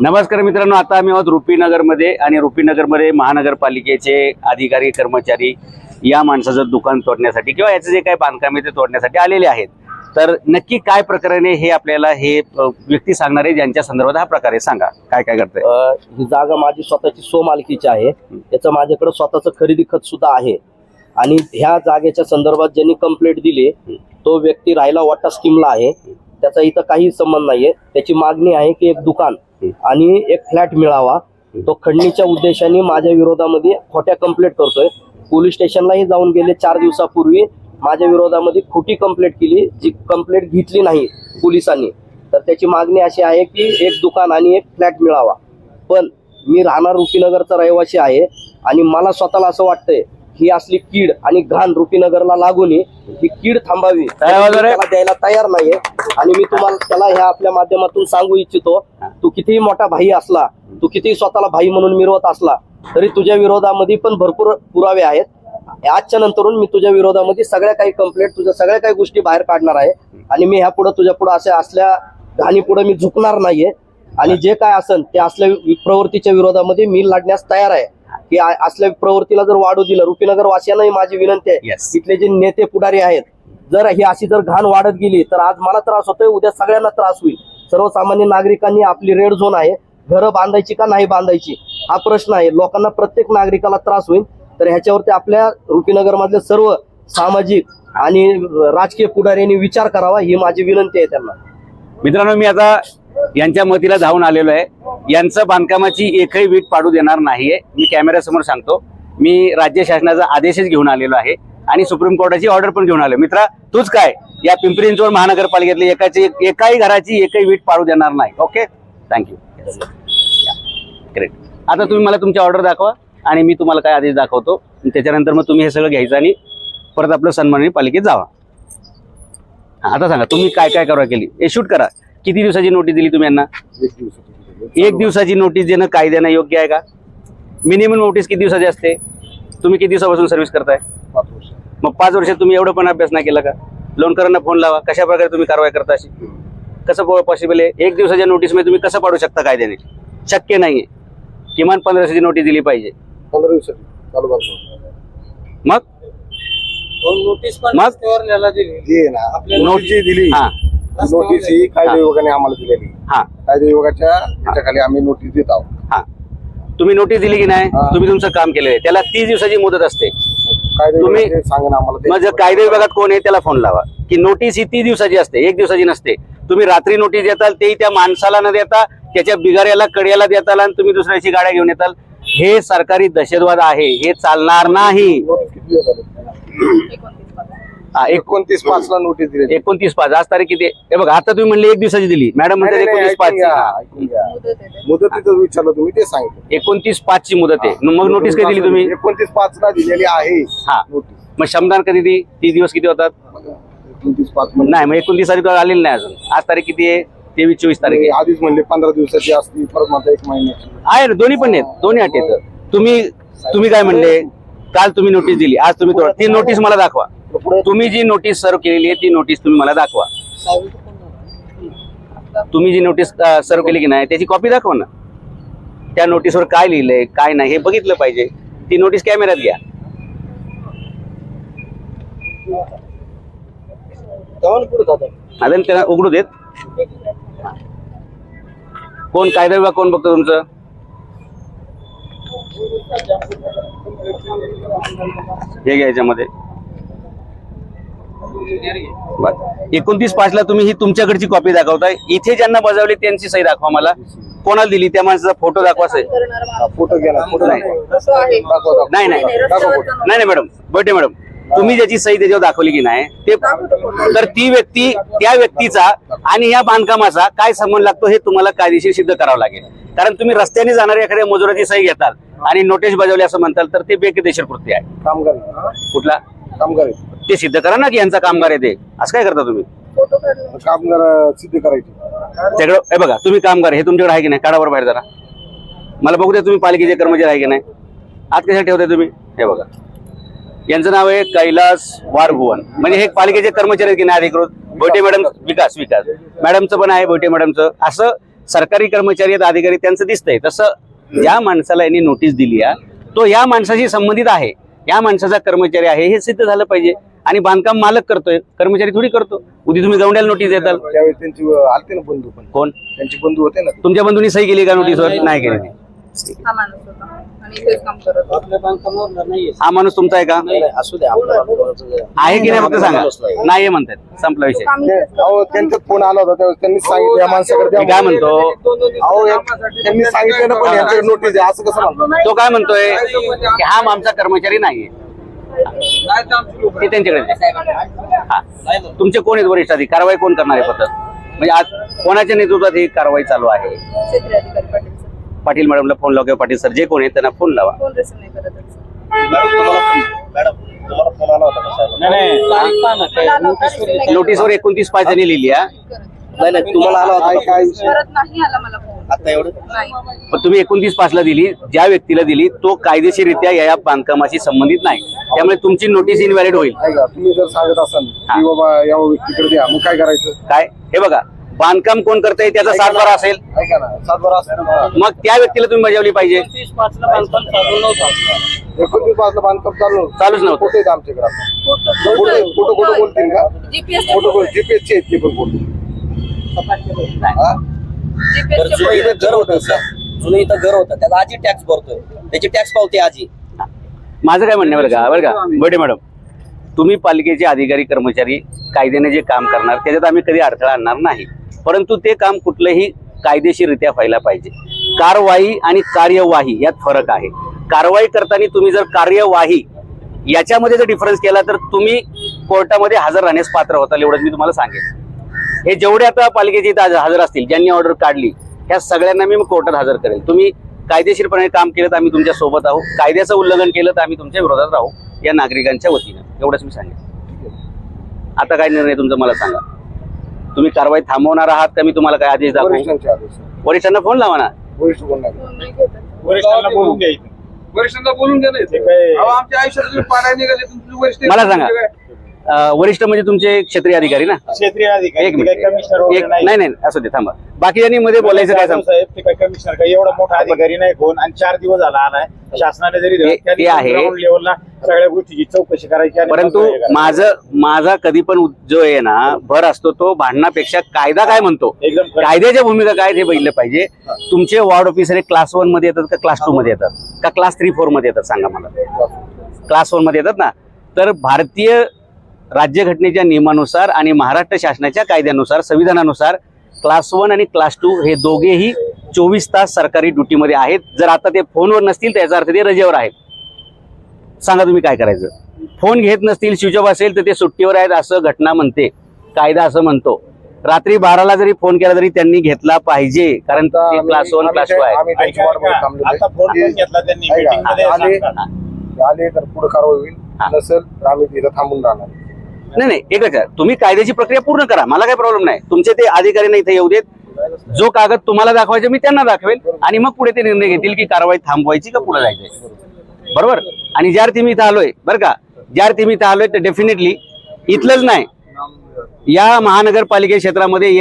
नमस्कार मित्रांनो आता आम्ही आहोत रुपीनगरमध्ये आणि रुपीनगरमध्ये महानगरपालिकेचे अधिकारी कर्मचारी या माणसाचं दुकान तोडण्यासाठी किंवा याचं जे काही बांधकाम आहे ते तोडण्यासाठी आलेले आहेत. तर नक्की काय प्रकरण आहे हे आपल्याला हे व्यक्ती सांगणार आहे? ज्यांच्या संदर्भात हा प्रकार आहे. सांगा काय काय करताय ही जागा माझी स्वतःची स्वमालकीची आहे. त्याचं माझ्याकडे स्वतःचं खरेदी खत सुद्धा आहे. आणि ह्या जागेच्या संदर्भात ज्यांनी कंप्लेंट दिली तो व्यक्ती राहायला वाटा स्कीमला आहे. त्याचा इथं काही संबंध नाहीये. त्याची मागणी आहे की एक दुकान आणि एक फ्लॅट मिळावा. तो खंडणीच्या उद्देशाने माझ्या विरोधामध्ये खोट्या कंप्लेंट करतोय. पोलीस स्टेशनलाही जाऊन गेले चार दिवसापूर्वी. माझ्या विरोधामध्ये खोटी कंप्लेंट केली जी कंप्लेंट घेतली नाही पोलिसांनी. तर त्याची मागणी अशी आहे की एक दुकान आणि एक फ्लॅट मिळावा. पण मी राहणार रुपीनगरचा रहिवासी आहे आणि मला स्वतःला असं वाटतंय ही असली कीड आणि घाण रुपीनगरला लागून ही कीड थांबावी? त्याला द्यायला तयार नाहीये. आणि मी तुम्हाला त्याला ह्या आपल्या माध्यमातून सांगू इच्छितो तू कितीही मोठा भाई असला तू कितीही स्वतःला भाई म्हणून मिरवत असला तरी तुझ्या विरोधामध्ये पण भरपूर पुरावे आहेत. आजच्या नंतरून मी तुझ्या विरोधामध्ये सगळ्या काही कंप्लेंट तुझ्या सगळ्या काही गोष्टी बाहेर काढणार आहे. आणि मी ह्या पुढे तुझ्या पुढे अशा असल्या घाणी पुढे मी झुकणार नाहीये. आणि जे काय असेल ते असल्या प्रवृत्तीच्या विरोधामध्ये मी लढण्यास तयार आहे. की असल्या प्रवृत्तीला जर वाढू दिलं रुपीनगर वासियांनाही माझी विनंती आहे. Yes. इथले जे नेते पुढारी आहेत जर ही अशी जर घाण वाढत गेली तर आज मला त्रास होतोय उद्या सगळ्यांना त्रास होईल. सर्वसामान्य नागरिकांनी आपली रेड झोन आहे घरं बांधायची का नाही बांधायची हा प्रश्न आहे. लोकांना प्रत्येक नागरिकाला त्रास होईल तर ह्याच्यावरती आपल्या रुपीनगर मधले सर्व सामाजिक आणि राजकीय पुढाऱ्यांनी विचार करावा ही माझी विनंती आहे त्यांना. मित्रांनो मी आता यांच्या मतीला धावून आलेलो आहे. यांचं बांधकामाची एकही वीट पाडू देणार नाहीये. मी कॅमेऱ्यासमोर सांगतो. मी राज्य शासनाचा आदेशच घेऊन आलेलो आहे. आणि सुप्रीम कोर्टाची ऑर्डर पण घेऊन आलो मित्रा तूच काय? या पिंपरी चिंचवड महानगरपालिकेतली एकाची एकाही घराची एकही वीट पाडू देणार नाही. ओके थँक्यू ग्रेट आता तुम्ही मला तुमची ऑर्डर दाखवा आणि मी तुम्हाला काय आदेश दाखवतो. त्याच्यानंतर मग तुम्ही हे सगळं घ्यायचं आणि परत आपलं सन्माननीय पालिकेत जावा. आता सांगा तुम्ही काय काय करा केली? हे शूट करा. किती दिवसाची नोटीस दिली तुम्ही यांना? एक दिवसाची नोटीस देणं कायद्यानं योग्य आहे का? मिनिमम नोटीस किती दिवसाची असते? तुम्ही किती दिवसापासून सर्व्हिस करताय? मग पाच वर्षात तुम्ही एवढं पण अभ्यास नाही केला का? लोनकरांना फोन लावा कशा प्रकारे तुम्ही कारवाई करता अशी? कसं पॉसिबल आहे? एक दिवसाच्या नोटीसमध्ये तुम्ही कसं पाडू शकता कायद्याने? शक्य नाहीये. किमान पंधरा दिवसाची नोटीस दिली पाहिजे. पंधरा दिवसाची. मग? नोटीस मग? जी आहे ना. नोटीस दिली. हा. नोटीस ही कायदा विभागाने आम्हाला दिलेली. हा. कायदा विभागाच्या याच्याखाली आम्ही नोटीस देत आहोत. हा. तुम्ही नोटीस दिली की नाही. तुम्ही तुमचं काम केलेलं आहे. त्याला तीस दिवसाची मुदत असते. कायदा तुम्ही- विभागाने सांगा आम्हाला ते. मग जर कायदे विभागात कोण आहे त्याला फोन लावा. की नोटीस ही तीस दिवसाची असते एक दिवसाची नसते. तुम्ही रात्री नोटीस देताल तेही त्या माणसाला न देता त्याच्या बिगाऱ्याला कड्याला देताल आणि तुम्ही दुसऱ्याची गाड्या घेऊन येताल. हे सरकारी दहशतवाद आहे हे चालणार नाही. नोटीस किती दिवस झाले एक- एकोणतीस पाच ला नोटीस दिली एकोणतीस पाच. आज तारीख किती? हे बघा आता तुम्ही म्हणले एक दिवसाची दिली. मॅडम म्हणतात एकोणतीस पाच मुदतीच विचारलं तुम्ही ते सांगितलं. एकोणतीस पाच ची मुदत आहे. मग नोटीस कधी दिली तुम्ही? एकोणतीस पाच ला दिलेली आहे. हा. नोटीस मग शमदान कधी दी तीस दिवस किती होतात? एकोणतीस पाच म्हणजे नाही मग एकोणतीस तारीख आलेली नाही अजून. आज तारीख किती आहे? तेवीस चोवीस तारीख आहे. आधीच म्हणले पंधरा दिवसाची असती परत माझा एक महिन्याची. आहे ना दोन्ही पण आहेत. दोन्ही अटी तुम्ही तुम्ही काय म्हणले? काल तुम्ही नोटीस दिली. आज तुम्ही ती नोटीस मला दाखवा. पुढे तुम्ही जी नोटीस सर्व केलेली आहे ती नोटीस तुम्ही मला दाखवा. तुम्ही जी नोटीस सर्व केली की नाही त्याची कॉपी दाखवा ना. त्या नोटीसवर काय लिहिलंय काय नाही हे बघितलं पाहिजे. ती नोटीस कॅमेऱ्यात घ्या. त्यांना उघडू देत? कोण कायदा विभाग कोण बघतो तुमचं? हे घ्या याच्यामध्ये. एकोणतीस पाच ला तुम्ही ही तुमच्याकडची कॉपी दाखवताय. इथे ज्यांना बजावली त्यांची सही दाखवा मला. कोणाला दिली? त्या माणसाचा फोटो दाखवा सही. फोटो नाही. नाही नाही दाखवा. फोटो नाही नाही मॅडम बर्थडे मॅडम तुम्ही ज्याची सही त्याच्यावर दाखवली की नाही ते तर ती व्यक्ती त्या व्यक्तीचा आणि या बांधकामाचा काय संबंध लागतो हे तुम्हाला कायदेशीर सिद्ध करावं लागेल. कारण तुम्ही रस्त्याने जाणाऱ्या एखाद्या मजुराची सही घेताल आणि नोटीस बजावली असं म्हणताल तर ते बेकायदेशीर कृत्य आहे. कुठला. ते सिद्ध करा ना की यांचा कामगार आहे ते. असं काय करता तुम्ही? कामगार सिद्ध करायचे. त्याकडे हे बघा तुम्ही कामगार हे तुमच्याकडे आहे की नाही? काढावर बाहेर जरा. मला बघू द्या तुम्ही पालिकेचे कर्मचारी आहे की नाही. आत कशा ठेवताय तुम्ही? हे बघा. यांचं नाव आहे कैलास वारभुवन. म्हणजे हे पालिकेचे कर्मचारी आहेत की नाही अधिकृत? भोटे मॅडम विकास विकास. मॅडमचं पण आहे भोटे मॅडमचं. असं सरकारी कर्मचारी आहेत अधिकारी त्यांचं दिसतंय. तसं ज्या माणसाला यांनी नोटीस दिली आहे तो या माणसाशी संबंधित आहे. या माणसाचा कर्मचारी आहे हे सिद्ध झालं पाहिजे. आणि बांधकाम मालक करतोय कर्मचारी थोडी करतो. उद्या तुम्ही गवंड्याला नोटीस देताल. त्यावेळी त्यांची आलते ना बंधू पण. कोण? त्यांची बंधू होते ना. तुमच्या बंधूंनी सही केली का नोटीसवर नाही केली. हा माणूस होता. आणि इथेच काम करत होता. हा माणूस तुमचा आहे का? असू द्या आहे की नाही फक्त सांगा. नाही. नाही. म्हणतात संपला विषय. काम ते- अहो फोन आला होता त्यावेळेस त्यांनी सांगितलं या माणसाकडे द्या मी काय म्हणतो? अहो या- त्यांनी सांगितलं ना पण यांच्याकडे नोटीस आहे असं कसं म्हणतो तो काय म्हणतोय? की हा आमचा कर्मचारी नाहीये. ते त्यांच्याकडे आहे. हा. तुमचे कोण आहेत वरिष्ठ अधिकारी? कारवाई कोण करणार आहे पद्धत म्हणजे आज कोणाच्या नेतृत्वात ही कारवाई चालू आहे? पाटील सर. पाटील मॅडमला फोन लावा किंवा पाटील सर जे कोण आहेत त्यांना फोन लावा. नोटीसवर एकोणतीस पाच यांनी लिहिली आहे. नाही नाही तुम्हाला आला होता काय? परत नाही आला मला आता एवढं? नाही. पण तुम्ही एकोणतीस पाचला दिली ज्या व्यक्तीला दिली तो कायदेशीररित्या या बांधकामाशी संबंधित नाही. त्यामुळे तुमची नोटीस इनव्हॅलिड होईल. ऐका तुम्ही जर सांगत असाल की बाबा या व्यक्तीकडे द्या मग काय करायचं? काय? हे बघा बांधकाम कोण करतंय त्याचा सातबारा असेल. ऐका ना सातबारा असेल ना. मग त्या व्यक्तीला तुम्ही बजावली पाहिजे. एकोणतीस पाचला बांधकाम चालू चालूच नव्हतं. कुठे आहेत आमच्याकडे आता? फोटो कुठं कुठं कुठं बोलतील का? जीपीएस कुठं कुठं जीपीएस चे आहेत ते पण बोलतील. हा? तर जुनं इथं घर होतं सर. जुनं इथं घर होतं. त्याला आजी टॅक्स भरतोय. त्याची टॅक्स पावते आजी माझं काय म्हणणं आहे बरं का? बरं का? बडे मॅडम. तुम्ही पालिकेचे अधिकारी कर्मचारी कायद्याने जे काम करणार त्याच्यात आम्ही कधी अडथळा आणणार नाही. परंतु ते काम कुठलंही कायदेशीररित्या व्हायला पाहिजे. कारवाई आणि कार्यवाही यात फरक आहे. कारवाई करताना तुम्ही जर कार्यवाही याच्यामध्ये जर डिफरन्स केला तर तुम्ही कोर्टामध्ये हजर राहण्यास पात्र होताल एवढंच मी तुम्हाला सांगेन. हे जेवढे आता पालिकेचे इथं हजर- असतील ज्यांनी ऑर्डर काढली ह्या सगळ्यांना मी कोर्टात हजर करेल. तुम्ही कायदेशीरपणे काम केलं तर आम्ही तुमच्यासोबत आहोत. कायद्याचं उल्लंघन केलं तर आम्ही तुमच्या विरोधात राहू या नागरिकांच्या वतीनं. एवढंच मी सांगेन. आता काय निर्णय तुमचा मला सांगा. तुम्ही कारवाई थांबवणार आहात का? मी तुम्हाला काय आदेश दाखवू? वरिष्ठांना फोन लावा ना. वरिष्ठांना बोलून घ्यायचं वरिष्ठांना बोलून द्या ते काय अहो, आमच्या आयुष्यात तुम्ही पाण्यात निघाले तुमचे वरिष्ठ मला सांगा. वरिष्ठ म्हणजे तुमचे क्षेत्रीय अधिकारी ना? क्षेत्रीय अधिकारी एक कमिशनर वगैरे नाही नाही असू दे थांबा. बाकीच्यांनी मध्ये बोलायचं काय सांग? साहेब ते काय कमिशनर काय एवढा मोठा अधिकारी नाही कोण आणि चार दिवस झाला आलाय. शासनाने जरी ते- ते आहे. लेवलला सगळ्या गोष्टीची चौकशी करायची आणि परंतु करायचं. माझं माझा कधी पण जो आहे ना भर असतो तो भांडणापेक्षा कायदा काय म्हणतो? एकदम खरं. कायद्याच्या भूमिका काय ते बघितलं पाहिजे. तुमचे वॉर्ड ऑफिसर हे क्लास वनमध्ये येतात का क्लास टू मध्ये येतात? का क्लास थ्री फोरमध्ये येतात? सांगा मला. क्लास वनमध्ये येतात ना? तर भारतीय राज्यघटनेच्या नियमानुसार आणि महाराष्ट्र शासनाच्या कायद्यानुसार संविधानानुसार क्लास वन आणि क्लास टू हे दोघेही चोवीस तास सरकारी ड्युटीमध्ये आहेत. जर आता ते फोनवर नसतील तर याचा अर्थ ते रजेवर आहेत. सांगा तुम्ही काय करायचं? फोन घेत नसतील स्विच ऑफ असेल तर ते सुट्टीवर आहेत असं घटना म्हणते. कायदा असं म्हणतो. रात्री बाराला जरी फोन केला तरी त्यांनी घेतला पाहिजे कारण क्लास वन क्लास टू आहे. आता फोन पण ते- घेतला त्यांनी. ऐका, meeting मध्ये आले- सांगताना. आले तर पुढे कारवाई होईल. नसेल तर आम्ही तिथं थांबून राहणार. नाही नाही एकच आहे. तुम्ही कायद्याची प्रक्रिया पूर्ण करा. मला काही प्रॉब्लेम नाही. तुमचे ते अधिकारी नाही इथे येऊ देत. जो कागद तुम्हाला दाखवायचे मी त्यांना दाखवेल. आणि मग पुढे ते निर्णय घेतील की कारवाई थांबवायची का पुढे जायचंय बरोबर? आणि ज्या अर्थी मी इथं आलोय बरं का? ज्या अर्थी मी इथं आलोय तर डेफिनेटली इथलंच नाही. या महानगरपालिके क्षेत्रामध्ये एक